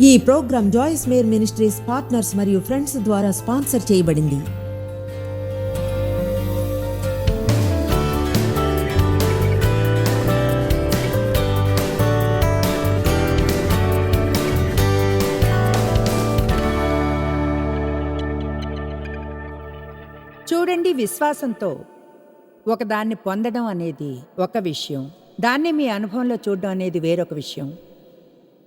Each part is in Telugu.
ఈ programme Joyce Meyer ministries partners మరియు ఫ్రెండ్స్ ద్వారా స్పాన్సర్ చేయబడింది. చూడండి విశ్వాసంతో ఒకదాన్ని పొందడం అనేది ఒక విషయం. దాన్ని మీ అనుభవంలో చూడడం అనేది వేరొక విషయం.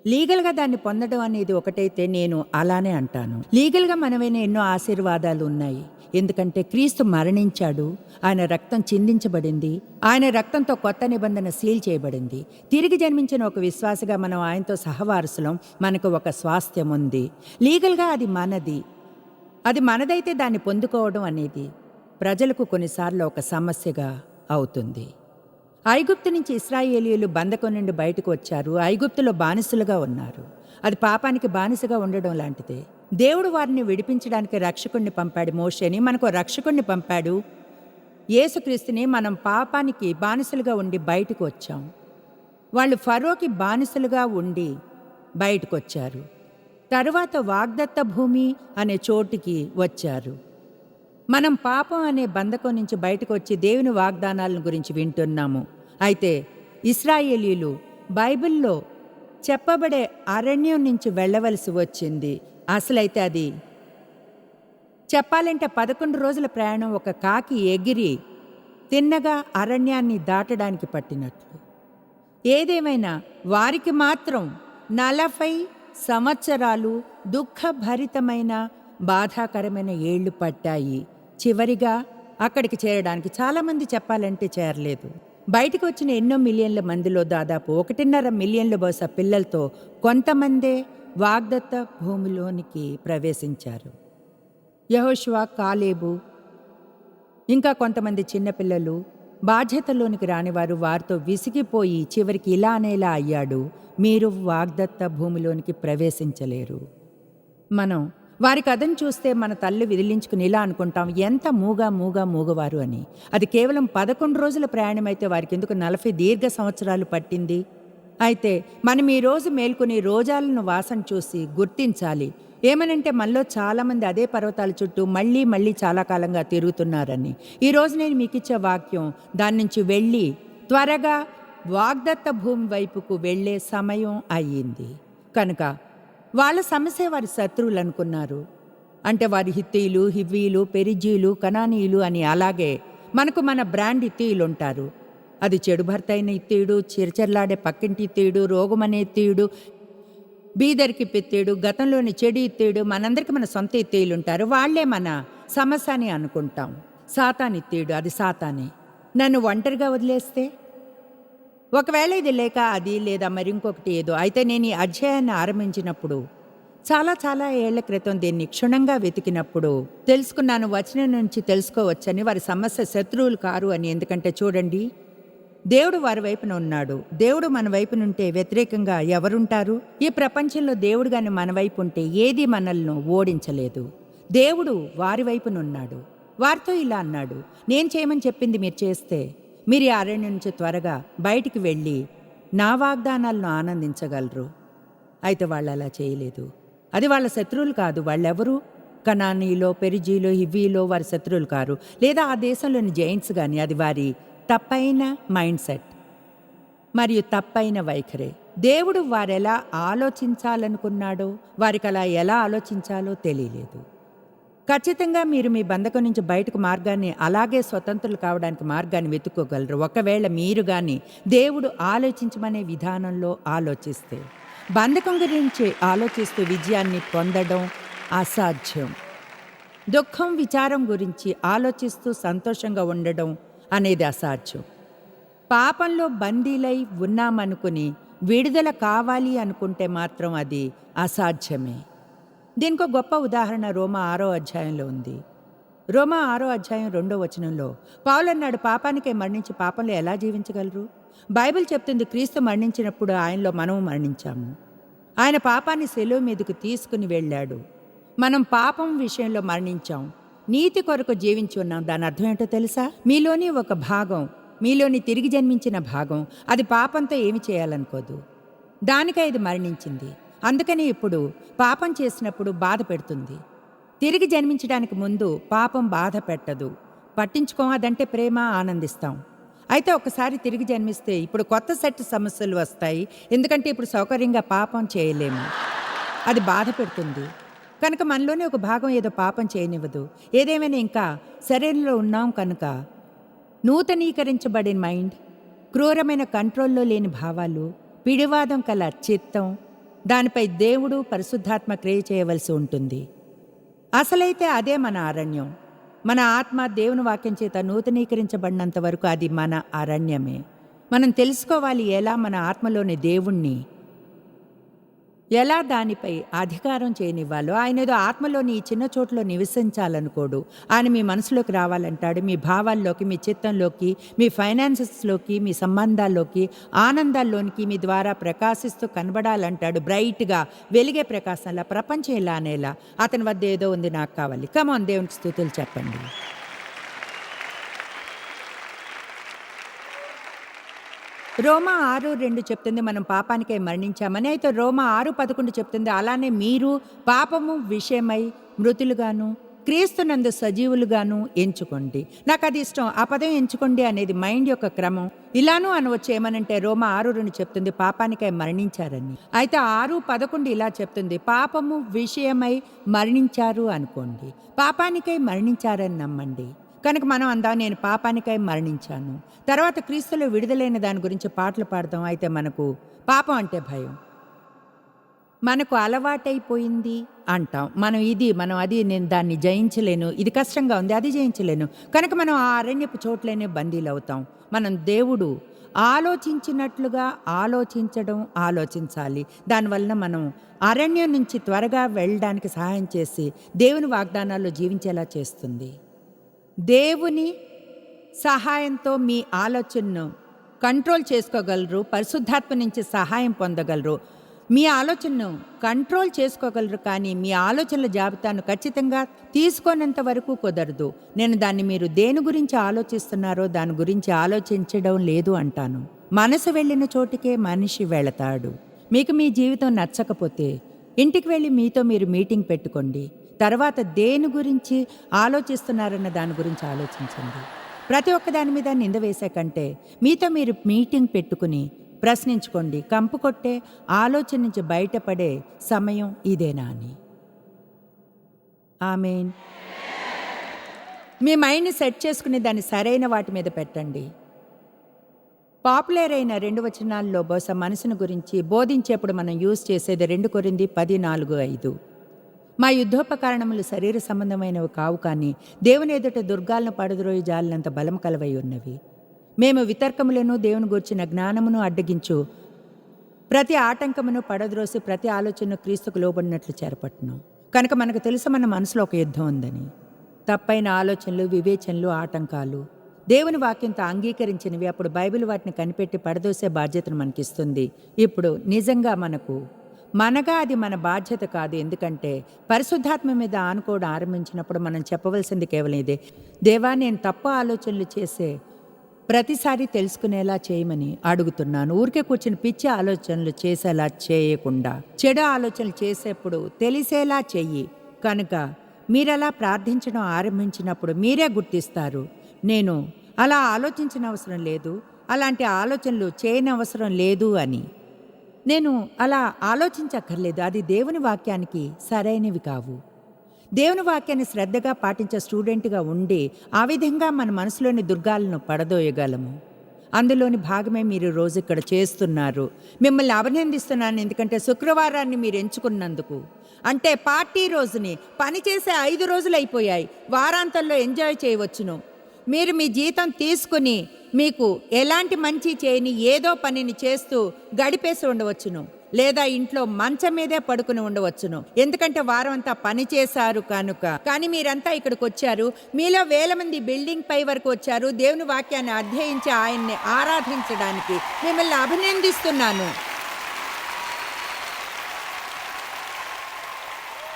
లీగల్గా దాన్ని పొందడం అనేది ఒకటైతే నేను అలానే అంటాను. లీగల్గా మనమైన ఎన్నో ఆశీర్వాదాలు ఉన్నాయి. ఎందుకంటే క్రీస్తు మరణించాడు. ఆయన రక్తం చిందించబడింది. ఆయన రక్తంతో కొత్త నిబంధన సీల్ చేయబడింది. తిరిగి జన్మించిన ఒక విశ్వాసగా మనం ఆయనతో సహవారసులం. మనకు ఒక స్వాస్థ్యం ఉంది. లీగల్గా అది మనది. అది మనదైతే దాన్ని పొందుకోవడం అనేది ప్రజలకు కొన్నిసార్లు ఒక సమస్యగా అవుతుంది. ఐగుప్తు నుంచి ఇస్రాయేలీలు బంధకం నుండి బయటకు వచ్చారు. ఐగుప్తులో బానిసలుగా ఉన్నారు. అది పాపానికి బానిసగా ఉండడం లాంటిదే. దేవుడు వారిని విడిపించడానికి రక్షకుణ్ణి పంపాడు మోషేని. మనకు రక్షకుణ్ణి పంపాడు. యేసుక్రీస్తుని మనం పాపానికి బానిసలుగా ఉండి బయటకు వచ్చాం. వాళ్ళు ఫరోకి బానిసలుగా ఉండి బయటకు వచ్చారు. తరువాత వాగ్దత్త భూమి అనే చోటుకి వచ్చారు. మనం పాపం అనే బంధకం నుంచి బయటకు వచ్చి దేవుని వాగ్దానాలను గురించి వింటున్నాము. అయితే ఇస్రాయేలీలు బైబిల్లో చెప్పబడే అరణ్యం నుంచి వెళ్ళవలసి వచ్చింది. అసలైతే అది చెప్పాలంటే పదకొండు రోజుల ప్రయాణం ఒక కాకి ఎగిరి తిన్నగా అరణ్యాన్ని దాటడానికి పట్టినట్లు. ఏదేమైనా వారికి మాత్రం నలభై సంవత్సరాలు దుఃఖభరితమైన బాధాకరమైన ఏళ్ళు పట్టాయి. చివరిగా అక్కడికి చేరడానికి చాలామంది చెప్పాలంటే చేరలేదు. బయటకు వచ్చిన ఎన్నో మిలియన్ల మందిలో దాదాపు ఒకటిన్నర మిలియన్ల బహుశా పిల్లలతో కొంతమందే వాగ్దత్త భూమిలోనికి ప్రవేశించారు. యహోష్వా కాలేబు ఇంకా కొంతమంది చిన్నపిల్లలు బాధ్యతలోనికి రానివారు వారితో విసిగిపోయి చివరికి ఇలా అనేలా అయ్యాడు మీరు వాగ్దత్త భూమిలోనికి ప్రవేశించలేరు. మనం వారి కథను చూస్తే మన తల్లి విదిలించుకుని ఇలా అనుకుంటాం ఎంత మూగా మూగా మూగవారు అని. అది కేవలం పదకొండు రోజుల ప్రయాణం అయితే వారికి ఎందుకు నలభై దీర్ఘ సంవత్సరాలు పట్టింది? అయితే మనం ఈ రోజు మేల్కొని రోజాలను వాసన చూసి గుర్తించాలి. ఏమనంటే మనలో చాలామంది అదే పర్వతాల చుట్టూ మళ్ళీ మళ్ళీ చాలా కాలంగా తిరుగుతున్నారని. ఈరోజు నేను మీకు ఇచ్చే వాక్యం దాని నుంచి వెళ్ళి త్వరగా వాగ్దత్త భూమి వైపుకు వెళ్ళే సమయం అయ్యింది. కనుక వాళ్ళ సమస్య వారి శత్రువులు అనుకున్నారు. అంటే వారి హిత్తీలు హివ్వీలు పెరిజీలు కనానీయులు అని అలాగే మనకు మన బ్రాండ్ ఇత్తీయులు ఉంటారు. అది చెడు భర్త అయిన ఇత్తీయుడు చిరచర్లాడే పక్కింటి ఇత్తీయుడు రోగమనే ఇత్తీయుడు బీదరికి పెత్తేడు గతంలోని చెడు ఇత్తేడు మనందరికి మన సొంత ఇత్తేయులు ఉంటారు. వాళ్ళే మన సమస్య అని అనుకుంటాం. సాతాన్ ఇత్తేడు అది సాతానే. నన్ను ఒంటరిగా వదిలేస్తే? ఒకవేళ ఇది లేక అది లేదా మరి ఇంకొకటి ఏదో అయితే నేను ఈ అధ్యాయాన్ని ఆరంభించినప్పుడు చాలా చాలా ఏళ్ళ క్రితం దీన్ని క్షుణ్ణంగా వెతికినప్పుడు తెలుసుకున్నాను వచనం నుంచి తెలుసుకోవచ్చని వారి సమస్య శత్రువులు కారు అని. ఎందుకంటే చూడండి దేవుడు వారి వైపున ఉన్నాడు. దేవుడు మన వైపునుంటే వ్యతిరేకంగా ఎవరుంటారు? ఈ ప్రపంచంలో దేవుడు గాని మన వైపు ఉంటే ఏది మనల్ని ఓడించలేదు. దేవుడు వారి వైపునున్నాడు. వారితో ఇలా అన్నాడు నేను చేయమని చెప్పింది మీరు చేస్తే మీరు ఈ అరణ్యం నుంచి త్వరగా బయటికి వెళ్ళి నా వాగ్దానాలను ఆనందించగలరు. అయితే వాళ్ళు అలా చేయలేదు. అది వాళ్ళ శత్రువులు కాదు వాళ్ళెవరు? కనానీలో పెరిజీలో హివీలో వారి శత్రువులు కారు. లేదా ఆ దేశంలోని జైంట్స్ కానీ అది వారి తప్పైన మైండ్ సెట్. మరియు తప్పైన వైఖరే. దేవుడు వారెలా ఆలోచించాలనుకున్నాడో వారికి అలా ఎలా ఆలోచించాలో తెలియలేదు. ఖచ్చితంగా మీరు మీ బంధకం నుంచి బయటకు మార్గాన్ని అలాగే స్వతంత్రులు కావడానికి మార్గాన్ని వెతుక్కోగలరు. ఒకవేళ మీరు కానీ దేవుడు ఆలోచించమనే విధానంలో ఆలోచిస్తే బంధకం గురించి ఆలోచిస్తూ విజయాన్ని పొందడం అసాధ్యం. దుఃఖం విచారం గురించి ఆలోచిస్తూ సంతోషంగా ఉండడం అనేది అసాధ్యం. పాపంలో బందీలై ఉన్నామనుకుని విడుదల కావాలి అనుకుంటే మాత్రం అది అసాధ్యమే. దీనికి ఒక గొప్ప ఉదాహరణ రోమా ఆరో అధ్యాయంలో ఉంది. రోమా ఆరో అధ్యాయం రెండో వచనంలో పావులన్నాడు పాపానికే మరణించి పాపంలో ఎలా జీవించగలరు? బైబిల్ చెప్తుంది క్రీస్తు మరణించినప్పుడు ఆయనలో మనము మరణించాము. ఆయన పాపాన్ని సెలవు మీదకు తీసుకుని వెళ్ళాడు. మనం పాపం విషయంలో మరణించాం. నీతి కొరకు జీవించి ఉన్నాం. దాని అర్థం ఏంటో తెలుసా? మీలోని ఒక భాగం మీలోని తిరిగి జన్మించిన భాగం అది పాపంతో ఏమి చేయాలనుకోదు. దానికై ఇది మరణించింది. అందుకని ఇప్పుడు పాపం చేసినప్పుడు బాధ పెడుతుంది. తిరిగి జన్మించడానికి ముందు పాపం బాధ పెట్టదు. పట్టించుకోం అదంటే ప్రేమ ఆనందిస్తాం. అయితే ఒకసారి తిరిగి జన్మిస్తే ఇప్పుడు కొత్త సెట్ సమస్యలు వస్తాయి. ఎందుకంటే ఇప్పుడు సౌకర్యంగా పాపం చేయలేము. అది బాధ పెడుతుంది. కనుక మనలోనే ఒక భాగం ఏదో పాపం చేయనివ్వదు. ఏదేమైనా ఇంకా శరీరంలో ఉన్నాం కనుక నూతనీకరించబడిన మైండ్ క్రూరమైన కంట్రోల్లో లేని భావాలు పిడివాదం కల చిత్తం దానిపై దేవుడు పరిశుద్ధాత్మ క్రియ చేయవలసి ఉంటుంది. అసలైతే అదే మన అరణ్యం. మన ఆత్మ దేవుని వాక్యం చేత నూతనీకరించబడినంత వరకు అది మన అరణ్యమే. మనం తెలుసుకోవాలి ఎలా మన ఆత్మలోని దేవుణ్ణి ఎలా దానిపై అధికారం చేయనివ్వాలో ఆయన ఏదో ఆత్మలోని ఈ చిన్న చోట్లో నివసించాలనుకోడు. ఆయన మీ మనసులోకి రావాలంటాడు మీ భావాల్లోకి మీ చిత్తంలోకి మీ ఫైనాన్సెస్లోకి మీ సంబంధాల్లోకి ఆనందాల్లోనికి మీ ద్వారా ప్రకాశిస్తూ కనబడాలంటాడు బ్రైట్గా వెలిగే ప్రకాశంలా ప్రపంచం ఇలా అనేలా. అతని వద్ద ఏదో ఉంది నాకు కావాలి. కమాన్ దేవునికి స్థుతులు చెప్పండి. రోమా ఆరు రెండు చెప్తుంది మనం పాపానికై మరణించామని. అయితే రోమా ఆరు పదకొండు చెప్తుంది అలానే మీరు పాపము విషయమై మృతులుగాను క్రీస్తునందు సజీవులుగాను ఎంచుకోండి. నాకు అది ఇష్టం ఆ పదం ఎంచుకోండి అనేది మైండ్ యొక్క క్రమం. ఇలానూ అనవచ్చు ఏమనంటే రోమా ఆరు రెండు చెప్తుంది పాపానికై మరణించారని. అయితే ఆరు పదకొండు ఇలా చెప్తుంది పాపము విషయమై మరణించారు అనుకోండి. పాపానికై మరణించారని నమ్మండి. కనుక మనం అందాం నేను పాపానికై మరణించాను. తర్వాత క్రీస్తులో విడుదలైన దాని గురించి పాటలు పాడదాం. అయితే మనకు పాపం అంటే భయం. మనకు అలవాటైపోయింది అంటాం. మనం ఇది మనం అది నేను దాన్ని జయించలేను. ఇది కష్టంగా ఉంది అది జయించలేను. కనుక మనం ఆ అరణ్యపు చోట్లనే బందీలు అవుతాం. మనం దేవుడు ఆలోచించినట్లుగా ఆలోచించడం ఆలోచించాలి. దానివలన మనం అరణ్యం నుంచి త్వరగా వెళ్ళడానికి సహాయం చేసి దేవుని వాగ్దానాల్లో జీవించేలా చేస్తుంది. దేవుని సహాయంతో మీ ఆలోచనను కంట్రోల్ చేసుకోగలరు పరిశుద్ధాత్మ నుంచి సహాయం పొందగలరు. మీ ఆలోచనను కంట్రోల్ చేసుకోగలరు కానీ మీ ఆలోచనల జాబితాను ఖచ్చితంగా తీసుకోనంత వరకు కుదరదు. నేను దాన్ని మీరు దేని గురించి ఆలోచిస్తున్నారో దాని గురించి ఆలోచించడం లేదు అంటాను. మనసు వెళ్ళిన చోటికే మనిషి వెళతాడు. మీకు మీ జీవితం నచ్చకపోతే ఇంటికి వెళ్ళి మీతో మీరు మీటింగ్ పెట్టుకోండి. తర్వాత దేని గురించి ఆలోచిస్తున్నారన్న దాని గురించి ఆలోచించండి. ప్రతి ఒక్క దాని మీద నింద వేసే కంటే మీతో మీరు మీటింగ్ పెట్టుకుని ప్రశ్నించుకోండి. కంపు కొట్టే ఆలోచన నుంచి బయటపడే సమయం ఇదేనా అని. ఆమెన్. మీ మైండ్ని సెట్ చేసుకుని దాన్ని సరైన వాటి మీద పెట్టండి. పాపులర్ అయిన రెండు వచనాల్లో బహుశా మనసును గురించి బోధించేప్పుడు మనం యూజ్ చేసేది రెండు కొరింది పది నాలుగు ఐదు. మా యుద్ధోపకరణములు శరీర సంబంధమైనవి కావు కానీ దేవుని ఎదుట దుర్గాలను పడద్రోయి జాలినంత బలం కలవై ఉన్నవి. మేము వితర్కములను దేవుని గూర్చిన జ్ఞానమును అడ్డగించు ప్రతి ఆటంకమును పడద్రోసి ప్రతి ఆలోచనను క్రీస్తుకు లోబడినట్లు చేరపట్టును. కనుక మనకు తెలుసు మన మనసులో ఒక యుద్ధం ఉందని. తప్పైన ఆలోచనలు వివేచనలు ఆటంకాలు దేవుని వాక్యంతో అంగీకరించినవి. అప్పుడు బైబిల్ వాటిని కనిపెట్టి పడదోసే బాధ్యతను మనకిస్తుంది. ఇప్పుడు నిజంగా మనకు మనగా అది మన బాధ్యత కాదు. ఎందుకంటే పరిశుద్ధాత్మ మీద ఆనుకోవడం ఆరంభించినప్పుడు మనం చెప్పవలసింది కేవలం ఇదే. దేవా నేను తప్పు ఆలోచనలు చేసే ప్రతిసారి తెలుసుకునేలా చేయమని అడుగుతున్నాను. ఊరికే కూర్చుని పిచ్చి ఆలోచనలు చేసేలా చేయకుండా చెడు ఆలోచనలు చేసేప్పుడు తెలిసేలా చెయ్యి. కనుక మీరలా ప్రార్థించడం ఆరంభించినప్పుడు మీరే గుర్తిస్తారు. నేను అలా ఆలోచించిన అవసరం లేదు. అలాంటి ఆలోచనలు చేయనవసరం లేదు అని. నేను అలా ఆలోచించక్కర్లేదు. అది దేవుని వాక్యానికి సరైనవి కావు. దేవుని వాక్యాన్ని శ్రద్ధగా పాటించే స్టూడెంట్గా ఉండి ఆ విధంగా మన మనసులోని దుర్గాలను పడదోయగలము. అందులోని భాగమే మీరు రోజు ఇక్కడ చేస్తున్నారు. మిమ్మల్ని అభినందిస్తున్నాను ఎందుకంటే శుక్రవారాన్ని మీరు ఎంచుకున్నందుకు. అంటే పార్టీ రోజుని పనిచేసే ఐదు రోజులు అయిపోయాయి వారాంతంలో ఎంజాయ్ చేయవచ్చును. మీరు మీ జీతం తీసుకుని మీకు ఎలాంటి మంచి చేయని ఏదో పనిని చేస్తూ గడిపేసి ఉండవచ్చును లేదా ఇంట్లో మంచం మీదే పడుకుని ఉండవచ్చును. ఎందుకంటే వారంతా పని చేశారు కనుక. కానీ మీరంతా ఇక్కడికి వచ్చారు. మీలో వేల మంది బిల్డింగ్ పై వరకు వచ్చారు. దేవుని వాక్యాన్ని అధ్యయించి ఆయన్ని ఆరాధించడానికి మిమ్మల్ని అభినందిస్తున్నాను.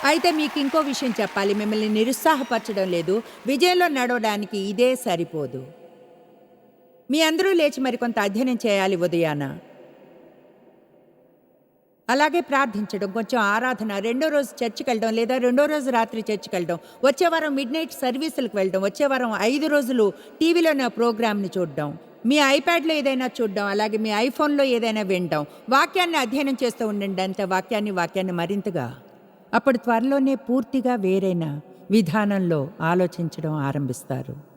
అయితే మీకు ఇంకో విషయం చెప్పాలి. మిమ్మల్ని నిరుత్సాహపరచడం లేదు. విజయంలో నడవడానికి ఇదే సరిపోదు. మీ అందరూ లేచి మరికొంత అధ్యయనం చేయాలి ఉదయాన. అలాగే ప్రార్థించడం కొంచెం ఆరాధన రెండో రోజు చర్చికి వెళ్ళడం లేదా రెండో రోజు రాత్రి చర్చికి వెళ్ళడం వచ్చే వారం మిడ్ నైట్ సర్వీసులకు వెళ్ళడం వచ్చే వారం ఐదు రోజులు టీవీలో నా ప్రోగ్రామ్ని చూడడం మీ ఐప్యాడ్లో ఏదైనా చూడడం అలాగే మీ ఐఫోన్లో ఏదైనా వినడం వాక్యాన్ని అధ్యయనం చేస్తూ ఉండండి అంత వాక్యాన్ని వాక్యాన్ని మరింతగా. అప్పుడు త్వరలోనే పూర్తిగా వేరైన విధానంలో ఆలోచించడం ఆరంభిస్తారు.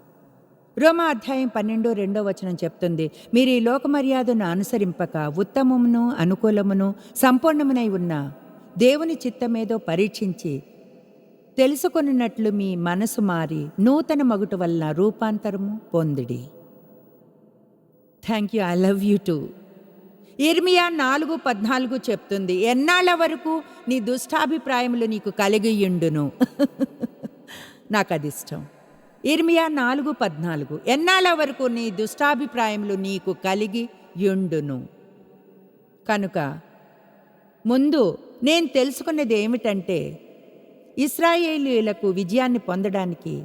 రోమా అధ్యాయం పన్నెండు రెండో వచనం చెప్తుంది. మీరు ఈ లోక మర్యాదను అనుసరింపక ఉత్తమమును అనుకూలమును సంపూర్ణమునై ఉన్న దేవుని చిత్తమేదో పరీక్షించి తెలుసుకొనినట్లు మీ మనసు మారి నూతన మగుట వలన రూపాంతరము పొందిడి. Thank you I love you too ఇర్మియా నాలుగు పద్నాలుగు చెప్తుంది. ఎన్నాళ్ళ వరకు నీ దుష్టాభిప్రాయములు నీకు కలిగియుండును? నాకు అది ఇష్టం ఇర్మియా నాలుగు పద్నాలుగు. ఎన్నాళ్ళ వరకు నీ దుష్టాభిప్రాయములు నీకు కలిగి యుండును? కనుక ముందు నేను తెలుసుకున్నది ఏమిటంటే ఇస్రాయేలీలకు విజయాన్ని పొందడానికి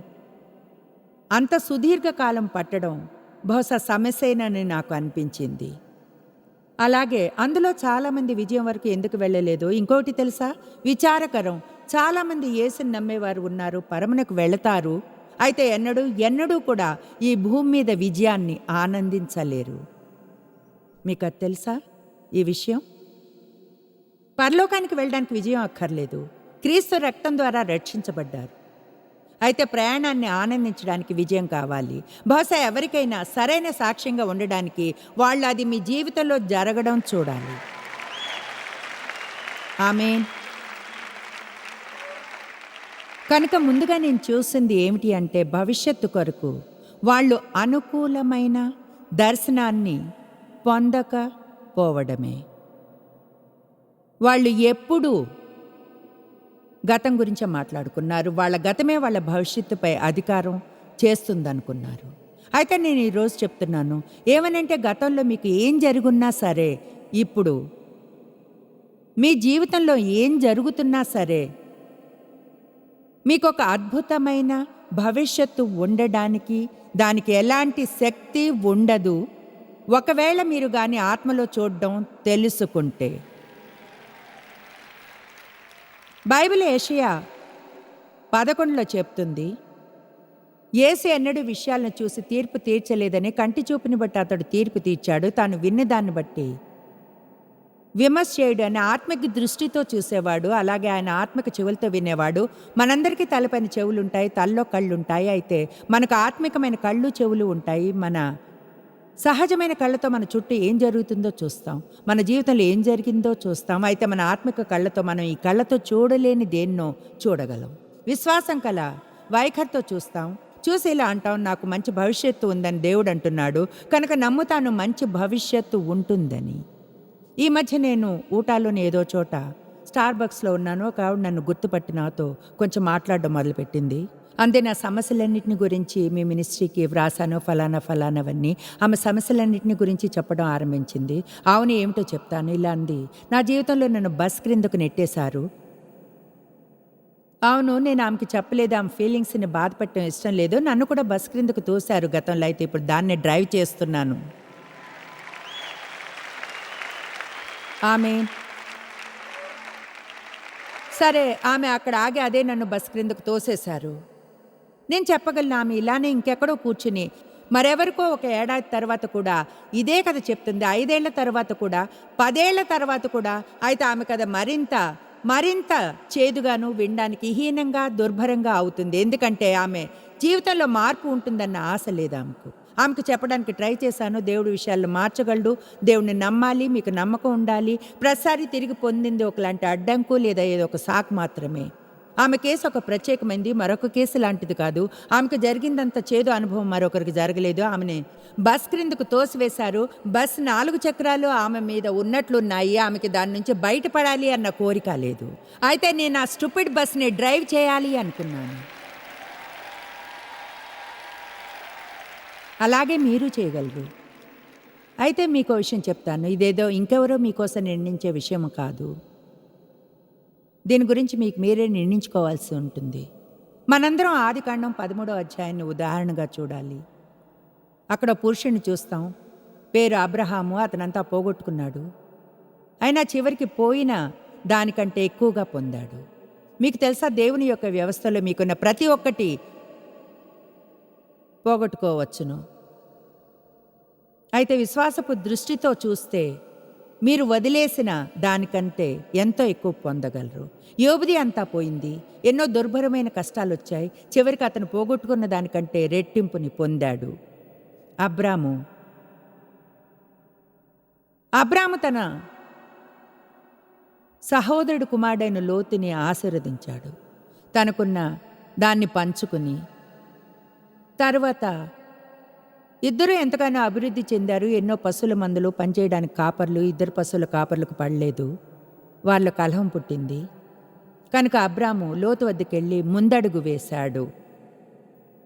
అంత సుదీర్ఘకాలం పట్టడం బహుశా సమస్యనని నాకు అనిపించింది. అలాగే అందులో చాలామంది విజయం వరకు ఎందుకు వెళ్ళలేదు? ఇంకోటి తెలుసా? విచారకరం. చాలామంది ఏసుని నమ్మేవారు ఉన్నారు పరమునకు వెళతారు అయితే ఎన్నడూ ఎన్నడూ కూడా ఈ భూమి మీద విజయాన్ని ఆనందించలేరు. మీకు అది తెలుసా? ఈ విషయం? పరలోకానికి వెళ్ళడానికి విజయం అక్కర్లేదు. క్రీస్తు రక్తం ద్వారా రక్షించబడ్డారు. అయితే ప్రయాణాన్ని ఆనందించడానికి విజయం కావాలి. బహుశా ఎవరికైనా సరైన సాక్ష్యంగా ఉండడానికి వాళ్ళు అది మీ జీవితంలో జరగడం చూడాలి. ఆమె కనుక ముందుగా నేను చూసింది ఏమిటి అంటే భవిష్యత్తు కొరకు వాళ్ళు అనుకూలమైన దర్శనాన్ని పొందకపోవడమే. వాళ్ళు ఎప్పుడూ గతం గురించే మాట్లాడుకున్నారు. వాళ్ళ గతమే వాళ్ళ భవిష్యత్తుపై అధికారం చేస్తుందనుకున్నారు. అయితే నేను ఈరోజు చెప్తున్నాను ఏమనంటే గతంలో మీకు ఏం జరుగున్నా సరే ఇప్పుడు మీ జీవితంలో ఏం జరుగుతున్నా సరే మీకు ఒక అద్భుతమైన భవిష్యత్తు ఉండడానికి దానికి ఎలాంటి శక్తి ఉండదు. ఒకవేళ మీరు కానీ ఆత్మలో చూడడం తెలుసుకుంటే. బైబిల్ ఏషియా పదకొండులో చెప్తుంది యేసు ఎన్నడూ విషయాలను చూసి తీర్పు తీర్చలేదని కంటి చూపుని బట్టి అతడు తీర్పు తీర్చాడు. తాను విన్నదాన్ని బట్టి విమర్శ చేయడు అని ఆత్మకి దృష్టితో చూసేవాడు అలాగే ఆయన ఆత్మక చెవులతో వినేవాడు. మనందరికీ తలపైన చెవులు ఉంటాయి తల్లో కళ్ళు ఉంటాయి అయితే మనకు ఆత్మికమైన కళ్ళు చెవులు ఉంటాయి. మన సహజమైన కళ్ళతో మన చుట్టూ ఏం జరుగుతుందో చూస్తాం. మన జీవితంలో ఏం జరిగిందో చూస్తాం. అయితే మన ఆత్మిక కళ్ళతో మనం ఈ కళ్ళతో చూడలేని దేన్నో చూడగలం. విశ్వాసం కల వైఖరితో చూస్తాం. చూసి ఇలా అంటాం నాకు మంచి భవిష్యత్తు ఉందని దేవుడు అంటున్నాడు. కనుక నమ్ముతాను మంచి భవిష్యత్తు ఉంటుందని. ఈ మధ్య నేను ఊటాలోని ఏదో చోట స్టార్ బక్స్లో ఉన్నాను. ఒక ఆవిడ నన్ను గుర్తుపట్టి నాతో కొంచెం మాట్లాడడం మొదలుపెట్టింది. అంతే నా సమస్యలన్నింటిని గురించి మీ మినిస్ట్రీకి వ్రాసాను ఫలానా ఫలానవన్నీ ఆమె సమస్యలన్నింటిని గురించి చెప్పడం ఆరంభించింది. అవును ఏమిటో చెప్తాను. ఇలా అంది. నా జీవితంలో నన్ను బస్ క్రిందకు నెట్టేశారు. అవును నేను ఆమెకి చెప్పలేదు. ఆమె ఫీలింగ్స్ని బాధపెట్టడం ఇష్టం లేదు. నన్ను కూడా బస్ క్రిందకు తోశారు గతంలో. అయితే ఇప్పుడు దాన్నే డ్రైవ్ చేస్తున్నాను. ఆమె సరే ఆమె అక్కడ ఆగి అదే నన్ను బస్ క్రిందకు తోసేశారు. నేను చెప్పగలను ఆమె ఇలానే ఇంకెక్కడో కూర్చుని మరెవరికో ఒక ఏడాది తర్వాత కూడా ఇదే కథ చెప్తుంది. ఐదేళ్ళ తర్వాత కూడా పదేళ్ళ తర్వాత కూడా అయితే ఆమె కథ మరింత మరింత చేదుగాను వినడానికి హీనంగా దుర్భరంగా అవుతుంది. ఎందుకంటే ఆమె జీవితంలో మార్పు ఉంటుందన్న ఆశ లేదు ఆమెకు. ఆమెకు చెప్పడానికి ట్రై చేశాను దేవుడి విషయాలు మార్చగలడు దేవుడిని నమ్మాలి మీకు నమ్మకం ఉండాలి. ప్రతిసారి తిరిగి పొందింది ఒకలాంటి అడ్డంకు లేదా ఏదో ఒక సాకు మాత్రమే. ఆమె కేసు ఒక ప్రత్యేకమైంది మరొక కేసు లాంటిది కాదు. ఆమెకు జరిగిందంత చేదు అనుభవం మరొకరికి జరగలేదు. ఆమెని బస్ క్రిందకు తోసివేశారు. బస్ నాలుగు చక్రాలు ఆమె మీద ఉన్నట్లున్నాయి. ఆమెకి దాని నుంచి బయటపడాలి అన్న కోరిక లేదు. అయితే నేను ఆ స్టూపిడ్ బస్ని డ్రైవ్ చేయాలి అనుకున్నాను. అలాగే మీరు చేయగలరు. అయితే మీకు విషయం చెప్తాను. ఇదేదో ఇంకెవరో మీకోసం నిర్ణయించే విషయం కాదు. దీని గురించి మీకు మీరే నిర్ణయించుకోవాల్సి ఉంటుంది. మనందరం ఆదికాండం పదమూడో అధ్యాయాన్ని ఉదాహరణగా చూడాలి. అక్కడ పురుషుని చూస్తాం. పేరు అబ్రహాము అతనంతా పోగొట్టుకున్నాడు. అయినా చివరికి పోయిన దానికంటే ఎక్కువగా పొందాడు. మీకు తెలుసా దేవుని యొక్క వ్యవస్థలో మీకున్న ప్రతి ఒక్కటి పోగొట్టుకోవచ్చును. అయితే విశ్వాసపు దృష్టితో చూస్తే మీరు వదిలేసిన దానికంటే ఎంతో ఎక్కువ పొందగలరు. యోబుది అంతా పోయింది. ఎన్నో దుర్భరమైన కష్టాలు వచ్చాయి చివరికి అతను పోగొట్టుకున్న దానికంటే రెట్టింపుని పొందాడు. అబ్రాము. అబ్రాము తన సహోదరుడు కుమారుడైన లోతుని ఆశీర్వదించాడు. తనకున్న దాన్ని పంచుకుని తర్వాత ఇద్దరు ఎంతగానో అభివృద్ధి చెందారు ఎన్నో పశువుల మందులు పనిచేయడానికి కాపర్లు ఇద్దరు పశువుల కాపర్లకు పడలేదు. వాళ్ళ కలహం పుట్టింది. కనుక అబ్రాము లోతు వద్దకెళ్ళి ముందడుగు వేశాడు.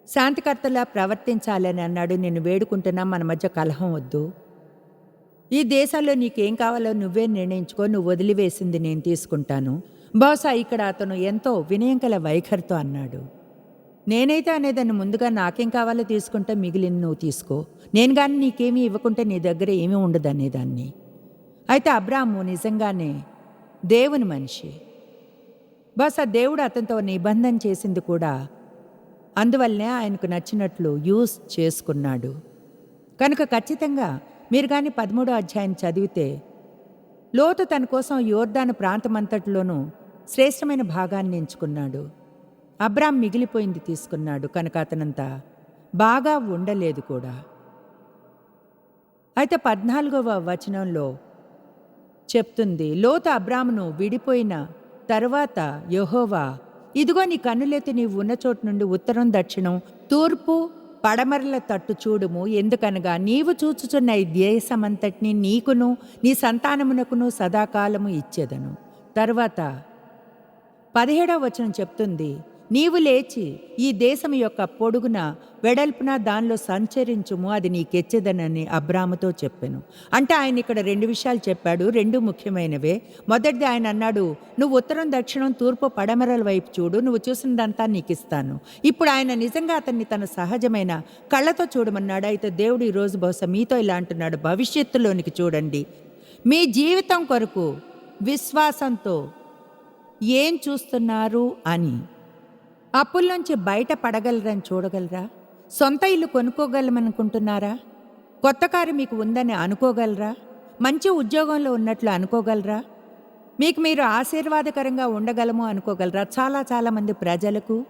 శాంతికర్తలా ప్రవర్తించాలని అన్నాడు నేను వేడుకుంటున్నా మన మధ్య కలహం వద్దు. ఈ దేశాల్లో నీకేం కావాలో నువ్వే నిర్ణయించుకో నువ్వు వదిలివేసింది నేను తీసుకుంటాను. బహుశా ఇక్కడ అతను ఎంతో వినయం కల వైఖరితో అన్నాడు. నేనైతే అనేదాన్ని ముందుగా నాకేం కావాలో తీసుకుంటే మిగిలిన నువ్వు తీసుకో. నేను కానీ నీకేమీ ఇవ్వకుంటే నీ దగ్గర ఏమీ ఉండదు అనేదాన్ని. అయితే అబ్రాము నిజంగానే దేవుని మనిషి. బస్ ఆ దేవుడు అతనితో నిబంధన చేసింది కూడా అందువల్లనే ఆయనకు నచ్చినట్లు యూస్ చేసుకున్నాడు. కనుక ఖచ్చితంగా మీరు కానీ పదమూడో అధ్యాయం చదివితే లోతు తన కోసం యోర్దాను ప్రాంతమంతటిలోనూ శ్రేష్టమైన భాగాన్ని ఎంచుకున్నాడు. అబ్రామ్ మిగిలిపోయింది తీసుకున్నాడు కనుక అతనంతా బాగా ఉండలేదు కూడా. అయితే పద్నాలుగవ వచనంలో చెప్తుంది లోత అబ్రామును విడిపోయిన తరువాత యెహోవా ఇదిగో నీ కన్నులెత్తి నీవు ఉన్న చోటు నుండి ఉత్తరం దక్షిణం తూర్పు పడమరల తట్టు చూడుము ఎందుకనగా నీవు చూచుచున్న ఈ దేశమంతటిని నీకును నీ సంతానమునకును సదాకాలము ఇచ్చేదను. తరువాత పదిహేడవ వచనం చెప్తుంది నీవు లేచి ఈ దేశం యొక్క పొడుగున వెడల్పున దానిలో సంచరించుము అది నీకెచ్చేదనని అబ్రాముతో చెప్పాను. అంటే ఆయన ఇక్కడ రెండు విషయాలు చెప్పాడు రెండు ముఖ్యమైనవే. మొదటిది ఆయన అన్నాడు నువ్వు ఉత్తరం దక్షిణం తూర్పు పడమరల వైపు చూడు నువ్వు చూసినదంతా నీకు ఇస్తాను ఇప్పుడు ఆయన నిజంగా అతన్ని తన సహజమైన కళ్ళతో చూడమన్నాడు? అయితే దేవుడు ఈరోజు బహుశా మీతో ఇలా అంటున్నాడు భవిష్యత్తులోనికి చూడండి. మీ జీవితం కొరకు విశ్వాసంతో ఏం చూస్తున్నారు? అని. అప్పుల్లోంచి బయట పడగలరని చూడగలరా? సొంత ఇల్లు కొనుక్కోగలమనుకుంటున్నారా? కొత్త కారు మీకు ఉందని అనుకోగలరా? మంచి ఉద్యోగంలో ఉన్నట్లు అనుకోగలరా? మీకు మీరు ఆశీర్వాదకరంగా ఉండగలము అనుకోగలరా చాలా చాలామంది ప్రజలకు?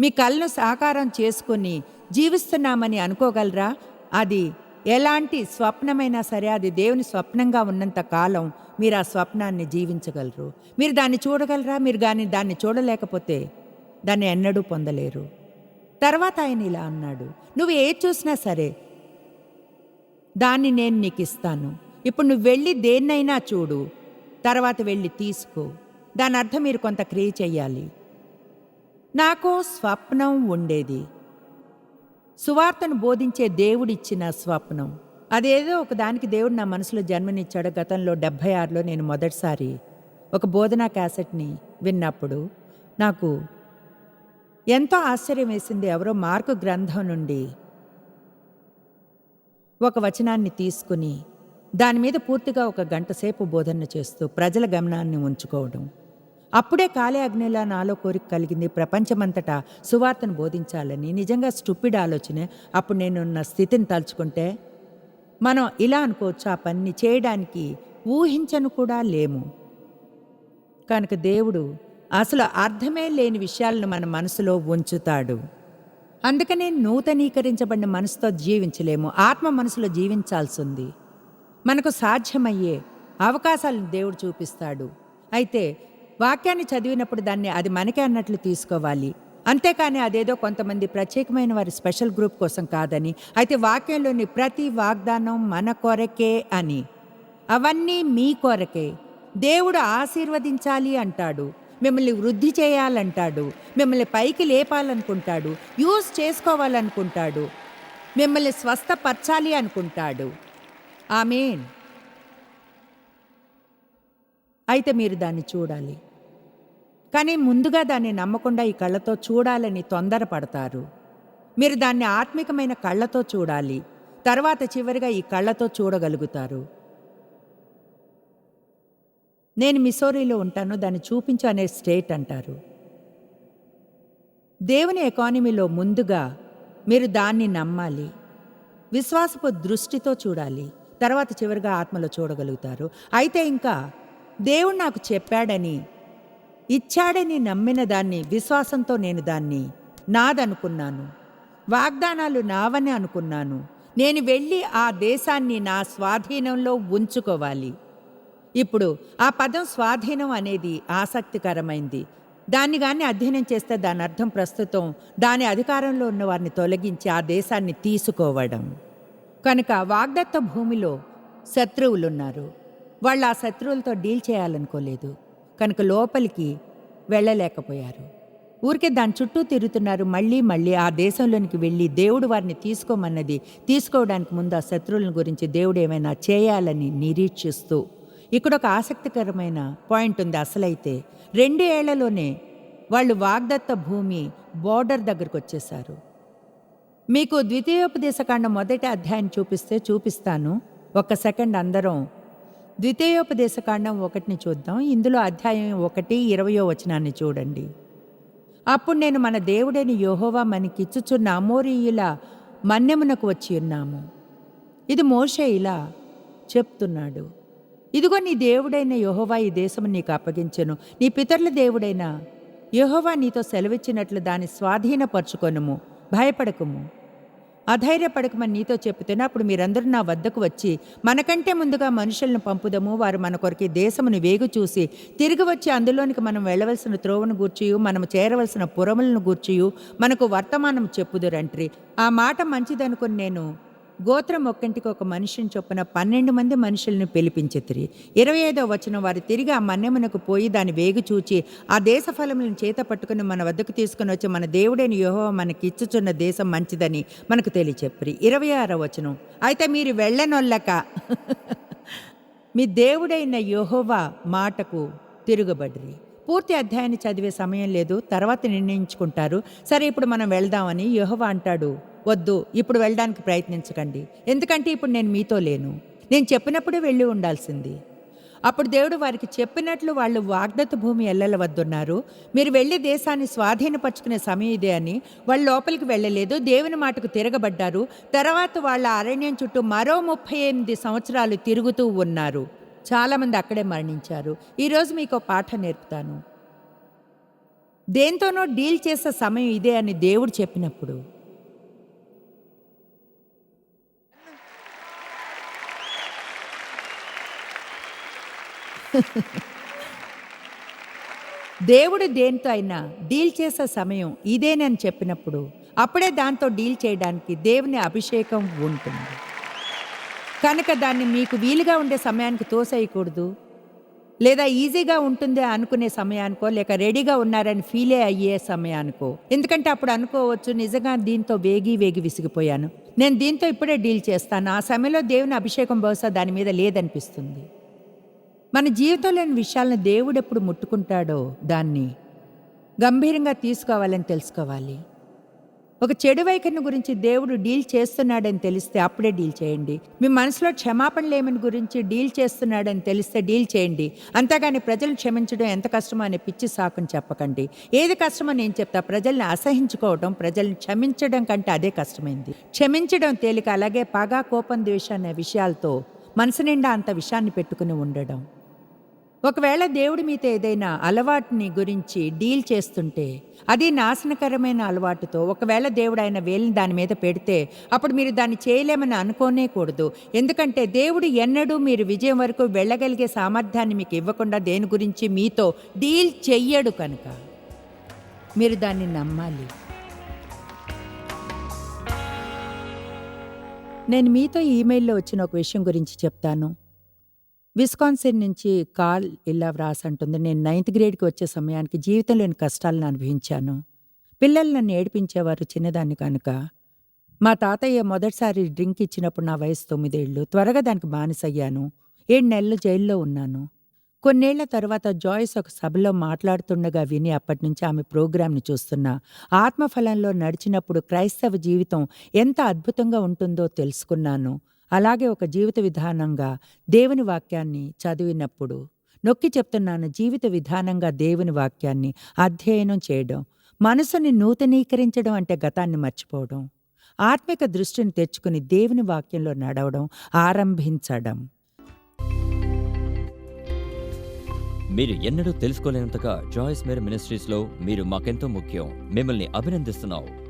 మీ కళ్ళను సాకారం చేసుకుని జీవిస్తున్నామని అనుకోగలరా? అది ఎలాంటి స్వప్నమైనా సరే అది దేవుని స్వప్నంగా ఉన్నంత కాలం మీరు ఆ స్వప్నాన్ని జీవించగలరు. మీరు దాన్ని చూడగలరా? మీరు కానీ దాన్ని చూడలేకపోతే దాన్ని ఎన్నడూ పొందలేరు. తర్వాత ఆయన ఇలా అన్నాడు నువ్వు ఏది చూసినా సరే దాన్ని నేను నీకు ఇస్తాను. ఇప్పుడు నువ్వు వెళ్ళి దేన్నైనా చూడు. తర్వాత వెళ్ళి తీసుకో. దాని అర్థం మీరు కొంత క్రియ చెయ్యాలి. నాకు స్వప్నం ఉండేది. సువార్తను బోధించే దేవుడిచ్చిన స్వప్నం. అదేదో ఒక దానికి దేవుడు నా మనసులో జన్మనిచ్చాడు గతంలో డెబ్భై ఆరులో నేను మొదటిసారి ఒక బోధనా క్యాసెట్ని విన్నప్పుడు నాకు ఎంతో ఆశ్చర్యం వేసింది ఎవరో మార్కు గ్రంథం నుండి. ఒక వచనాన్ని తీసుకుని దాని మీద పూర్తిగా ఒక గంట సేపు బోధన చేస్తూ ప్రజల గమనాన్ని ఉంచుకోవడం. అప్పుడే కాలే అగ్నిలా నాలో కోరిక కలిగింది. ప్రపంచమంతటా సువార్తను బోధించాలని నిజంగా స్టూపిడ్ ఆలోచనే అప్పుడు నేనున్న స్థితిని తలుచుకుంటే మనం ఇలా అనుకోవచ్చు ఆ పని చేయడానికి ఊహించను కూడా లేము. కనుక దేవుడు అసలు అర్థమే లేని విషయాలను మన మనసులో ఉంచుతాడు. అందుకనే నూతనీకరించబడిన మనసుతో జీవించలేము. ఆత్మ మనసులో జీవించాల్సి ఉంది మనకు సాధ్యమయ్యే అవకాశాలను దేవుడు చూపిస్తాడు. అయితే వాక్యాన్ని చదివినప్పుడు దాన్ని అది మనకే అన్నట్లు తీసుకోవాలి. అంతేకాని అదేదో కొంతమంది ప్రత్యేకమైన వారి స్పెషల్ గ్రూప్ కోసం కాదని అయితే వాక్యంలోని ప్రతి వాగ్దానం మన కొరకే అని. అవన్నీ మీ కొరకే. దేవుడు ఆశీర్వదించాలి అంటాడు. మిమ్మల్ని వృద్ధి చేయాలంటాడు. మిమ్మల్ని పైకి లేపాలనుకుంటాడు. యూజ్ చేసుకోవాలనుకుంటాడు. మిమ్మల్ని స్వస్థపరచాలి అనుకుంటాడు. ఆమెన్. అయితే మీరు దాన్ని చూడాలి. కానీ ముందుగా దాన్ని నమ్మకుండా ఈ కళ్ళతో చూడాలని తొందరపడతారు. మీరు దాన్ని ఆత్మికమైన కళ్ళతో చూడాలి. తర్వాత చివరిగా ఈ కళ్ళతో చూడగలుగుతారు. నేను మిసోరీలో ఉంటాను దాన్ని చూపించు అనే స్టేట్ అంటారు. దేవుని ఎకానమీలో ముందుగా మీరు దాన్ని నమ్మాలి. విశ్వాసపు దృష్టితో చూడాలి. తర్వాత చివరిగా ఆత్మలో చూడగలుగుతారు. అయితే ఇంకా దేవుడు నాకు చెప్పాడని ఇచ్చాడని నమ్మిన దాన్ని విశ్వాసంతో నేను దాన్ని నాదనుకున్నాను. వాగ్దానాలు నావని అనుకున్నాను. నేను వెళ్ళి ఆ దేశాన్ని నా స్వాధీనంలో ఉంచుకోవాలి. ఇప్పుడు ఆ పదం స్వాధీనం అనేది ఆసక్తికరమైంది. దాన్ని కానీ అధ్యయనం చేస్తే దాని అర్థం ప్రస్తుతం దాని అధికారంలో ఉన్న వారిని తొలగించి ఆ దేశాన్ని తీసుకోవడం. కనుక వాగ్దత్త భూమిలో శత్రువులున్నారు. వాళ్ళు ఆ శత్రువులతో డీల్ చేయాలనుకోలేదు. కనుక లోపలికి వెళ్ళలేకపోయారు. ఊరికే దాని చుట్టూ తిరుగుతున్నారు. మళ్ళీ మళ్ళీ ఆ దేశంలోనికి వెళ్ళి దేవుడు వారిని తీసుకోమన్నది తీసుకోవడానికి ముందు ఆ శత్రువుల గురించి దేవుడు ఏమైనా చేయాలని నిరీక్షిస్తూ ఇక్కడ ఒక ఆసక్తికరమైన పాయింట్ ఉంది అసలైతే. రెండు ఏళ్ళలోనే వాళ్ళు వాగ్దత్త భూమి బోర్డర్ దగ్గరకు వచ్చేశారు. మీకు ద్వితీయోపదేశకాండం మొదటి అధ్యాయం చూపిస్తే చూపిస్తాను. ఒక సెకండ్ అందరం. ద్వితీయోపదేశకాండం ఒకటిని చూద్దాం. ఇందులో అధ్యాయం ఒకటి ఇరవయో వచనాన్ని చూడండి. అప్పుడు నేను మన దేవుడైన యోహోవా మనకిచ్చుచున్న అమోరీయుల మన్యమునకు వచ్చి ఉన్నాము. ఇది మోషే ఇలా చెప్తున్నాడు. ఇదిగో నీ దేవుడైన యహోవా ఈ దేశము నీకు అప్పగించెను. నీ పితరుల దేవుడైన యహోవా నీతో సెలవిచ్చినట్లు దాన్ని స్వాధీనపరుచుకొనుము. భయపడకుము. అధైర్యపడకమని నీతో చెప్తేనే అప్పుడు మీరందరూ నా వద్దకు వచ్చి మనకంటే ముందుగా మనుషులను పంపుదము వారు మన కొరకు దేశమును వేగు చూసి తిరిగి వచ్చి అందులోనికి మనం వెళ్ళవలసిన త్రోవను గూర్చియు మనము చేరవలసిన పురములను గూర్చియు మనకు వర్తమానం చెప్పుదురంట్రి. ఆ మాట మంచిదనుకుని నేను గోత్రం ఒక్కంటికి ఒక మనిషిని చొప్పున పన్నెండు మంది మనుషులను పిలిపించితిరి ఇరవై ఐదో వచ్చిన వారు తిరిగి ఆ మన్నెమునకు పోయి దాని వేగు చూచి ఆ దేశ ఫలములను చేత పట్టుకుని మన వద్దకు తీసుకుని వచ్చి మన దేవుడైన యోహో మనకి ఇచ్చుచున్న దేశం మంచిదని మనకు తెలియచెప్పరి. ఇరవై ఆరో వచనం. అయితే మీరు వెళ్ళనొల్లక మీ దేవుడైన యెహోవా మాటకు తిరుగుబడిరి. పూర్తి అధ్యాయాన్ని చదివే సమయం లేదు తర్వాత నిర్ణయించుకుంటారు. సరే ఇప్పుడు మనం వెళ్దామని యెహోవా అంటాడు వద్దు ఇప్పుడు వెళ్ళడానికి ప్రయత్నించకండి. ఎందుకంటే ఇప్పుడు నేను మీతో లేను. నేను చెప్పినప్పుడే వెళ్ళి ఉండాల్సింది. అప్పుడు దేవుడు వారికి చెప్పినట్లు వాళ్ళు వాగ్దత్త భూమి ఎల్లల వద్దున్నారు. మీరు వెళ్ళి దేశాన్ని స్వాధీనపరచుకునే సమయం ఇదే అని వాళ్ళు లోపలికి వెళ్ళలేదు దేవుని మాటకు తిరగబడ్డారు. తర్వాత వాళ్ళ అరణ్యం చుట్టూ మరో ముప్పై ఎనిమిది సంవత్సరాలు తిరుగుతూ ఉన్నారు. చాలామంది అక్కడే మరణించారు. ఈరోజు మీకు పాఠం నేర్పుతాను. దేంతోనో డీల్ చేసే సమయం ఇదే అని దేవుడు చెప్పినప్పుడు దేవుడు దేనితో అయినా డీల్ చేసే సమయం ఇదేనని చెప్పినప్పుడు అప్పుడే దాంతో డీల్ చేయడానికి దేవుని అభిషేకం ఉంటుంది. కనుక దాన్ని మీకు వీలుగా ఉండే సమయానికి తోసేయకూడదు. లేదా ఈజీగా ఉంటుంది అనుకునే సమయానికో లేక రెడీగా ఉన్నారని ఫీలే అయ్యే సమయానికో. ఎందుకంటే అప్పుడు అనుకోవచ్చు నిజంగా దీంతో వేగి వేగి విసిగిపోయాను. నేను దీంతో ఇప్పుడే డీల్ చేస్తాను. ఆ సమయంలో దేవుని అభిషేకం బహుశా దాని మీద లేదనిపిస్తుంది. మన జీవితంలోని విషయాలను దేవుడు ఎప్పుడు ముట్టుకుంటాడో దాన్ని గంభీరంగా తీసుకోవాలని తెలుసుకోవాలి. ఒక చెడు వైఖరిని గురించి దేవుడు డీల్ చేస్తున్నాడని తెలిస్తే అప్పుడే డీల్ చేయండి. మీ మనసులో క్షమాపణ లేమని గురించి డీల్ చేస్తున్నాడని తెలిస్తే డీల్ చేయండి. అంతేగాని ప్రజలను క్షమించడం ఎంత కష్టమో అనే పిచ్చి సాకుని చెప్పకండి. ఏది కష్టమో నేను చెప్తా. ప్రజల్ని అసహించుకోవడం ప్రజల్ని క్షమించడం కంటే అదే కష్టమైంది. క్షమించడం తేలిక అలాగే పగ కోపం ద్వేషం అనే విషయాలతో మనసు నిండా అంత విషయాన్ని పెట్టుకుని ఉండడం. ఒకవేళ దేవుడు మీతో ఏదైనా అలవాటుని గురించి డీల్ చేస్తుంటే అది నాశనకరమైన అలవాటుతో ఒకవేళ దేవుడు ఆయన వేలిని దాని మీద పెడితే అప్పుడు మీరు దాన్ని చేయలేమని అనుకోనే కూడదు ఎందుకంటే దేవుడు ఎన్నడూ మీరు విజయం వరకు వెళ్ళగలిగే సామర్థ్యాన్ని మీకు ఇవ్వకుండా దేని గురించి మీతో డీల్ చెయ్యడు కనుక. మీరు దాన్ని నమ్మాలి. నేను మీతో ఈమెయిల్లో వచ్చిన ఒక విషయం గురించి చెప్తాను. విస్కాన్సిన్ నుంచి కాల్ ఇలా వ్రాస్ అంటుంది నేను నైన్త్ గ్రేడ్కి వచ్చే సమయానికి జీవితంలోని కష్టాలను అనుభవించాను. పిల్లలు నన్ను ఏడిపించేవారు చిన్నదాన్ని కనుక. మా తాతయ్య మొదటిసారి డ్రింక్ ఇచ్చినప్పుడు నా వయసు తొమ్మిదేళ్ళు. త్వరగా దానికి బానిసయ్యాను. ఏడు నెలలు జైల్లో ఉన్నాను. కొన్నేళ్ళ తర్వాత జాయిస్ ఒక సభలో మాట్లాడుతుండగా విని అప్పటి నుంచి ఆమె ప్రోగ్రాంని చూస్తున్నా. ఆత్మఫలంలో నడిచినప్పుడు క్రైస్తవ జీవితం ఎంత అద్భుతంగా ఉంటుందో తెలుసుకున్నాను. అలాగే ఒక జీవిత విధానంగా దేవుని వాక్యాన్ని చదివినప్పుడు నొక్కి చెప్తున్నాను జీవిత విధానంగా దేవుని వాక్యాన్ని అధ్యయనం చేయడం మనసుని నూతనీకరించడం అంటే గతాన్ని మర్చిపోవడం ఆత్మిక దృష్టిని తెచ్చుకుని దేవుని వాక్యంలో నడవడం ఆరంభించడం. మీరు ఎన్నడూ తెలుసుకోలేనంతగా జాయిస్ మేర్ మినిస్ట్రీస్లో మీరు మాకెంతో ముఖ్యం. మిమ్మల్ని అభినందిస్తున్నాం